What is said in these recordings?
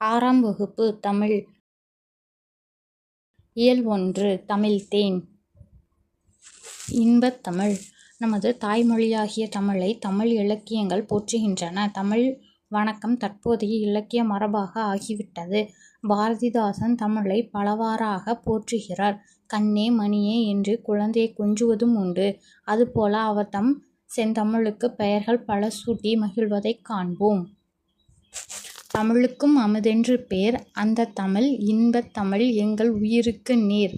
ஆறாம் வகுப்பு தமிழ் இயல் ஒன்று தமிழ் தேன் இன்பத்தமிழ் நமது தாய்மொழியாகிய தமிழை தமிழ் இலக்கியங்கள் போற்றுகின்றன. தமிழ் வணக்கம் தற்போதைய இலக்கிய மரபாக ஆகிவிட்டது. பாரதிதாசன் தமிழை பலவாறாகப் போற்றுகிறார். கண்ணே மணியே என்று குழந்தையை கொஞ்சுவதும் உண்டு. அதுபோல அவர் தம் செந்தமிழுக்குப் பெயர்கள் பல சூட்டி மகிழ்வதைக் காண்போம். தமிழுக்கும் அமுதென்று பேர். அந்த தமிழ் இன்பத் தமிழ் எங்கள் உயிருக்கு நேர்.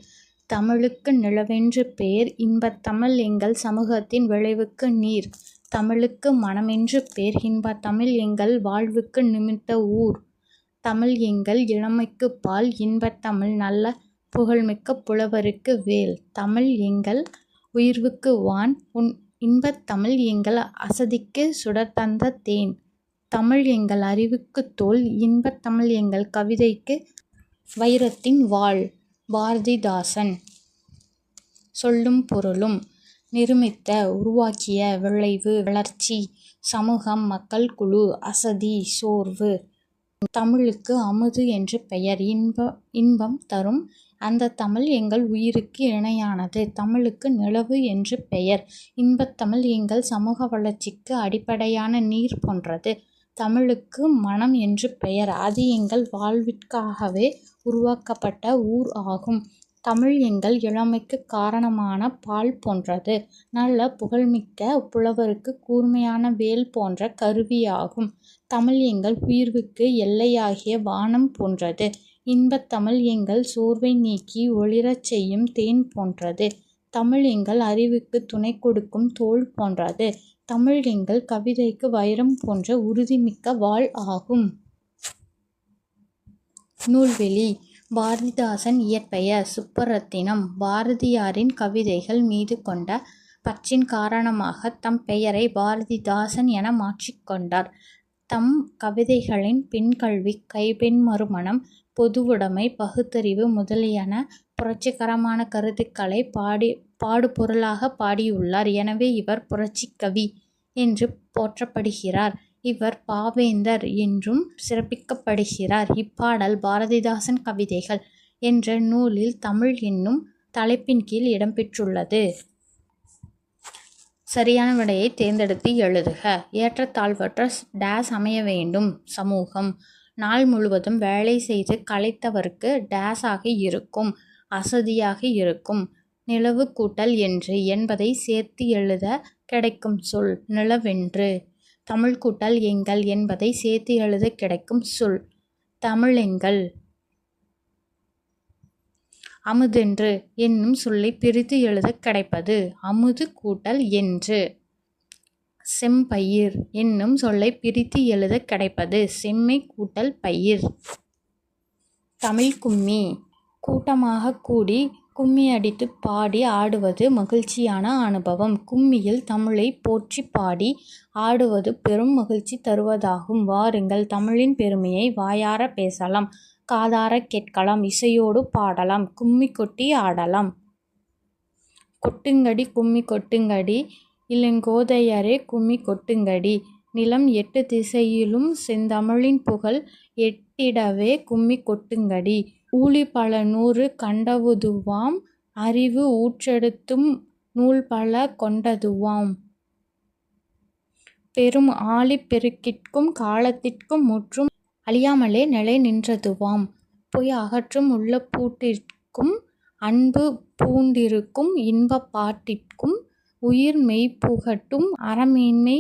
தமிழுக்கு நிலவென்று பேர். இன்பத் தமிழ் எங்கள் சமூகத்தின் விளைவுக்கு நீர். தமிழுக்கு மணமென்று பேர். இன்பத் தமிழ் எங்கள் வாழ்வுக்கு நிமித்த ஊர். தமிழ் எங்கள் இளமைக்கு பால். இன்பத் தமிழ் நல்ல புகழ்மிக்க புலவருக்கு வேல். தமிழ் எங்கள் உயிர்வுக்கு வான். இன்பத் தமிழ் எங்கள் அசதிக்கு சுடர் தந்த தேன். தமிழ் எங்கள் அறிவுக்குத் தோல். இன்பத் தமிழ் எங்கள் கவிதைக்கு வைரத்தின் வாள். பாரதிதாசன் சொல்லும் பொருளும் நிருமித்த உருவாக்கிய விளைவு வளர்ச்சி சமூகம் மக்கள் குழு அசதி சோர்வு. தமிழுக்கு அமுது என்று பெயர். இன்பம் தரும் அந்த தமிழ் எங்கள் உயிருக்கு இணையானது. தமிழுக்கு நிலவு என்று பெயர். இன்பத்தமிழ் எங்கள் சமூக வளர்ச்சிக்கு அடிப்படையான நீர் போன்றது. தமிழுக்கு மணம் என்று பெயர். அது எங்கள் வாழ்விற்காகவே உருவாக்கப்பட்ட ஊர் ஆகும். தமிழ் எங்கள் இளமைக்குக் காரணமான பால் போன்றது. நல்ல புகழ்மிக்க புலவருக்குக் கூர்மையான வேல் போன்ற கருவியாகும். தமிழ் எங்கள் உயிர்வுக்கு எல்லையாகிய வானம் போன்றது. இன்பத் தமிழ் எங்கள் சோர்வை நீக்கி ஒளிரச் செய்யும் தேன் போன்றது. தமிழ் எங்கள் அறிவுக்கு துணை கொடுக்கும் தோல் போன்றது. தமிழ் எங்கள் கவிதைக்கு வைரம் போன்ற உறுதிமிக்க வாள் ஆகும். நூல்வெளி பாரதிதாசன் இயற்பெயர் சுப்பரத்தினம். பாரதியாரின் கவிதைகள் மீது கொண்ட பற்றின் காரணமாக தம் பெயரை பாரதிதாசன் என மாற்றிக் கொண்டார். தம் கவிதைகளின் பெண்கல்வி கைபெண் மறுமணம் பொதுவுடைமை பகுத்தறிவு முதலியன புரட்சிகரமான கருத்துக்களைப் பாடுபொருளாக பாடியுள்ளார். எனவே இவர் புரட்சிக்கவி என்று போற்றப்படுகிறார். இவர் பாவேந்தர் என்றும் சிறப்பிக்கப்படுகிறார். இப்பாடல் பாரதிதாசன் கவிதைகள் என்ற நூலில் தமிழ் என்னும் தலைப்பின் கீழ் இடம்பெற்றுள்ளது சரியான விடையை தேர்ந்தெடுத்து எழுதுக. ஏற்றத்தாழ்வற்ற டேஸ் அமைய வேண்டும். சமூகம் நாள் முழுவதும் வேலை செய்து களைத்தவருக்கு ஆக இருக்கும்? அசதியாக இருக்கும். நிலவு கூட்டல் என்று என்பதை சேர்த்து எழுத கிடைக்கும் சொல் நிலவென்று. தமிழ் கூட்டல் எங்கள் என்பதை சேர்த்து எழுதக் கிடைக்கும் சொல் தமிழெங்கள். அமுதென்று என்னும் சொல்லை பிரித்து எழுதக் கிடைப்பது அமுது கூட்டல் என்று. செம்பயிர் என்னும் சொல்லை பிரித்து எழுதக் கிடைப்பது செம்மை கூட்டல் பயிர். தமிழ்க்கும்மி கூட்டமாகக் கும்மி அடித்து பாடி ஆடுவது மகிழ்ச்சியான அனுபவம். கும்மியில் தமிழைப் போற்றிப் பாடி ஆடுவது பெரும் மகிழ்ச்சி தருவதாகும். வாருங்கள் தமிழின் பெருமையை வாயாரப் பேசலாம் காதாரக் கேட்கலாம் இசையோடு பாடலாம் கும்மி கொட்டி ஆடலாம். கொட்டுங்கடி கும்மி கொட்டுங்கடி இளங்கோதையரே கும்மி கொட்டுங்கடி நிலம் எட்டுத் திசையிலும் செந்தமிழின் புகழ் எட்டிடவே கும்மி கொட்டுங்கடி ஊழி பல நூறு கண்டவுதுவாம் அறிவு ஊற்றெடுத்தும் நூல்பல கொண்டதுவாம். பெரும் ஆழிப் பெருக்கிற்கும் காலத்திற்கும் முற்றும் அழியாமலே நிலை நின்றதுவாம். பொய் அகற்றும் உள்ளப்பூட்டிற்கும் அன்பு பூண்டிருக்கும் இன்பப் பாட்டிற்கும் உயிர் மெய்ப்புகட்டும் அறமேன்மை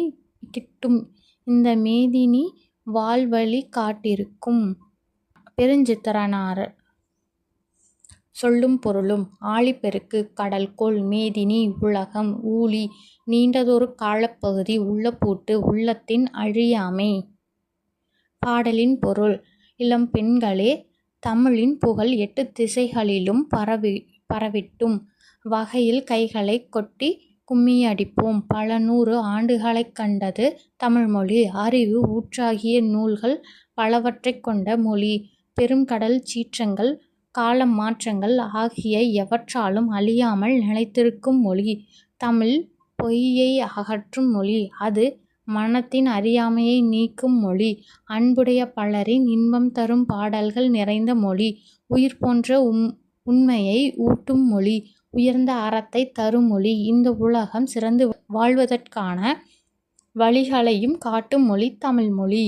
கிட்டும் இந்த மேதினி வாழ்வழி காட்டிருக்கும். பெருஞ்சித்திரனாரர் சொல்லும் பொருளும் ஆழிப்பெருக்கு கடல்கோள் மேதினி உலகம் ஊழி நீண்டதொரு காலப்பகுதி உள்ளப்பூட்டு உள்ளத்தின் அழியாமை. பாடலின் பொருள் இளம் பெண்களே தமிழின் புகழ் எட்டு திசைகளிலும் பரவி பரவிட்டும் வகையில் கைகளைக் கொட்டி கும்மியடிப்போம். பல நூறு ஆண்டுகளைக் கண்டது தமிழ்மொழி. அறிவு ஊற்றாகிய நூல்கள் பலவற்றைக் கொண்ட மொழி. பெரும் கடல் சீற்றங்கள் கால மாற்றங்கள் ஆகிய எவற்றாலும் அழியாமல் நிலைத்திருக்கும் மொழி. தமிழ் பொய்யை அகற்றும் மொழி. அது மனத்தின் அறியாமையை நீக்கும் மொழி. அன்புடைய பலரின் இன்பம் தரும் பாடல்கள் நிறைந்த மொழி. உயிர் போன்ற உம் உண்மையை ஊட்டும் மொழி. உயர்ந்த அறத்தை தரும் மொழி. இந்த உலகம் சிறந்து வாழ்வதற்கான வழிகளையும் காட்டும் மொழி தமிழ்மொழி.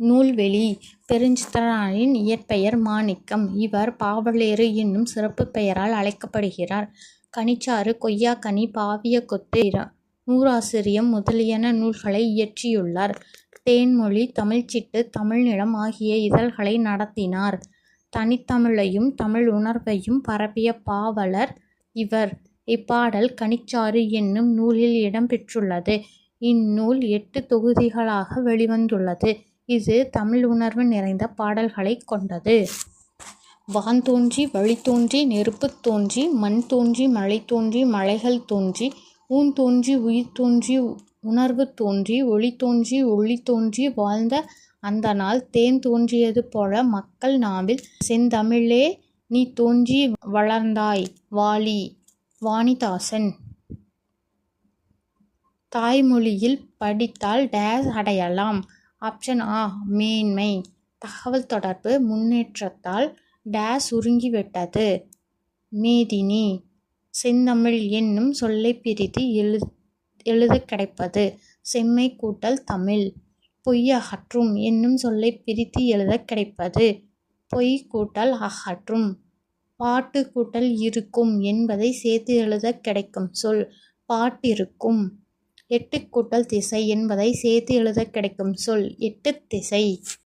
நூல்வெளி பெருஞ்சித்திரனாரின் இயற்பெயர் மாணிக்கம். இவர் பாவலேறு என்னும் சிறப்புப் பெயரால் அழைக்கப்படுகிறார். கனிச்சாறு கொய்யாக்கனி பாவியகொத்து நூறாசிரியம் முதலியன நூல்களை இயற்றியுள்ளார். தேன்மொழி தமிழ்ச்சிட்டு தமிழ்நிலம் ஆகிய இதழ்களை நடத்தினார். தனித்தமிழையும் தமிழ் உணர்வையும் பரப்பிய பாவலர் இவர். இப்பாடல் கனிச்சாறு என்னும் நூலில் இடம் பெற்றுள்ளது. இந்நூல் எட்டுத் தொகுதிகளாக வெளிவந்துள்ளது. இது தமிழ் உணர்வு நிறைந்த பாடல்களைக் கொண்டது. வான் தோன்றி வழி தோன்றி நெருப்பு தோன்றி மண் தோன்றி மழை தோன்றி மலைகள் தோன்றி ஊன் தோன்றி உயிர் தோன்றி உணர்வு தோன்றி ஒளி தோன்றி ஒளி தோன்றி வாழ்ந்த அந்த நாள். தேன் தோன்றியது போல மக்கள் நாவில் செந்தமிழே நீ தோன்றி வளர்ந்தாய் வாலி வாணிதாசன். தாய்மொழியில் படித்தால் டேஸ் அடையலாம். ஆப்ஷன் ஆ மேன்மை. தகவல் தொடர்பு முன்னேற்றத்தால் டேஸ் உருங்கிவிட்டது மேதினி. செந்தமிழ் என்னும் சொல்லை பிரித்து எழுதக் கிடைப்பது செம்மை கூட்டல் தமிழ். பொய் அகற்றும் என்னும் சொல்லைப் பிரித்து எழுதக் கிடைப்பது பொய் கூட்டல் அகற்றும். பாட்டு கூட்டல் இருக்கும் என்பதை சேர்த்து எழுதக் கிடைக்கும் சொல் பாட்டிருக்கும். எட்டு கூட்டல் திசை என்பதை சேர்த்து எழுதக் கிடைக்கும் சொல் எட்டுத் திசை.